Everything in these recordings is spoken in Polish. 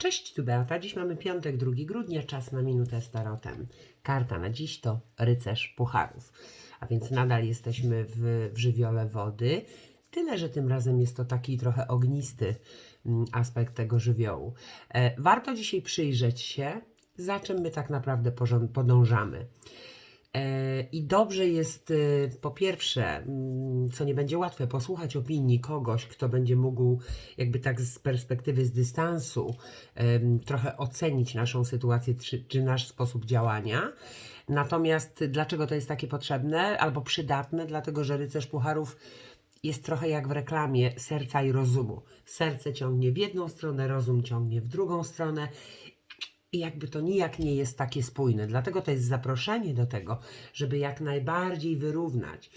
Cześć, tu Beata. Dziś mamy piątek, 2 grudnia, czas na minutę z tarotem. Karta na dziś to rycerz pucharów. A więc nadal jesteśmy w, w żywiole wody. Tyle, że tym razem jest to taki trochę ognisty mm, aspekt tego żywiołu. E, warto dzisiaj przyjrzeć się, za czym my tak naprawdę podążamy. E, I dobrze jest e, po pierwsze, mm, co nie będzie łatwe, posłuchać opinii kogoś, kto będzie mógł jakby tak z perspektywy, z dystansu trochę ocenić naszą sytuację czy, czy nasz sposób działania. Natomiast dlaczego to jest takie potrzebne albo przydatne? Dlatego, że rycerz pucharów jest trochę jak w reklamie serca i rozumu. Serce ciągnie w jedną stronę, rozum ciągnie w drugą stronę i jakby to nijak nie jest takie spójne. Dlatego to jest zaproszenie do tego, żeby jak najbardziej wyrównać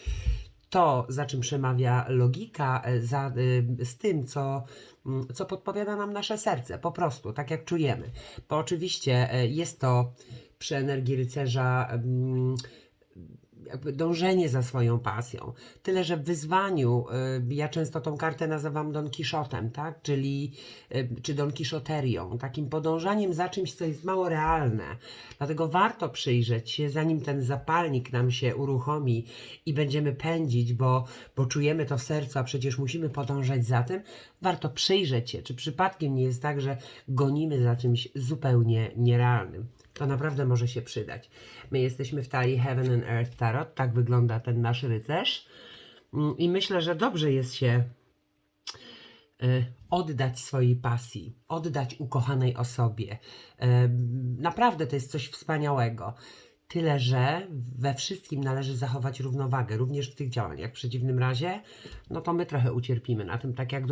to, za czym przemawia logika, e, za, y, z tym, co, mm, co podpowiada nam nasze serce, po prostu, tak jak czujemy. Bo oczywiście e, jest to przy energii rycerza mm, jakby dążenie za swoją pasją. Tyle, że w wyzwaniu y, ja często tą kartę nazywam Don Quixotem, tak? Czyli y, czy Don Quixoterią, takim podążaniem za czymś, co jest mało realne. Dlatego warto przyjrzeć się, zanim ten zapalnik nam się uruchomi i będziemy pędzić, bo, bo czujemy to w sercu, a przecież musimy podążać za tym. Warto przyjrzeć się, czy przypadkiem nie jest tak, że gonimy za czymś zupełnie nierealnym. To naprawdę może się przydać. My jesteśmy w talii Heaven and Earth tak wygląda ten nasz rycerz. Mm, I myślę, że dobrze jest się y, oddać swojej pasji, oddać ukochanej osobie. Em, Naprawdę to jest coś wspaniałego. Tyle, że we wszystkim należy zachować równowagę, również w tych działaniach. W przeciwnym razie, no to my trochę ucierpimy na tym, tak jak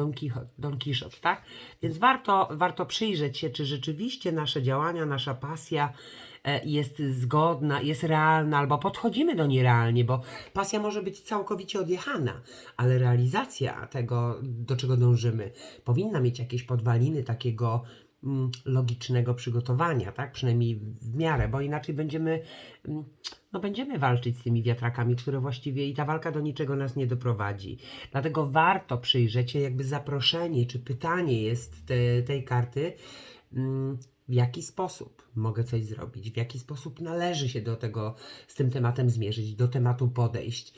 Don, Quixote, tak? Więc warto, warto przyjrzeć się, czy rzeczywiście nasze działania, nasza pasja e, jest zgodna, jest realna, albo podchodzimy do niej realnie, bo pasja może być całkowicie odjechana, ale realizacja tego, do czego dążymy, powinna mieć jakieś podwaliny takiego mm, logicznego przygotowania, tak? Przynajmniej w miarę, bo inaczej będziemy, mm, no będziemy walczyć z tymi wiatrakami, które właściwie i ta walka do niczego nas nie doprowadzi. Dlatego warto przyjrzeć się, jakby zaproszenie czy pytanie jest te, tej karty, mm, w jaki sposób mogę coś zrobić, w jaki sposób należy się do tego, z tym tematem zmierzyć, do tematu podejść.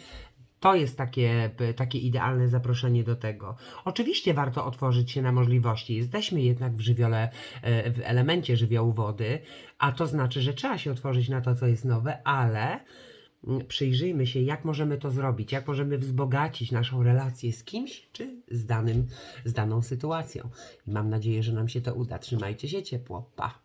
To jest takie, takie idealne zaproszenie do tego. Oczywiście warto otworzyć się na możliwości. Jesteśmy jednak w żywiole, e, w elemencie żywiołu wody, a to znaczy, że trzeba się otworzyć na to, co jest nowe, ale przyjrzyjmy się, jak możemy to zrobić, jak możemy wzbogacić naszą relację z kimś, czy z, danym, z daną sytuacją. I mam nadzieję, że nam się to uda. Trzymajcie się ciepło. Pa!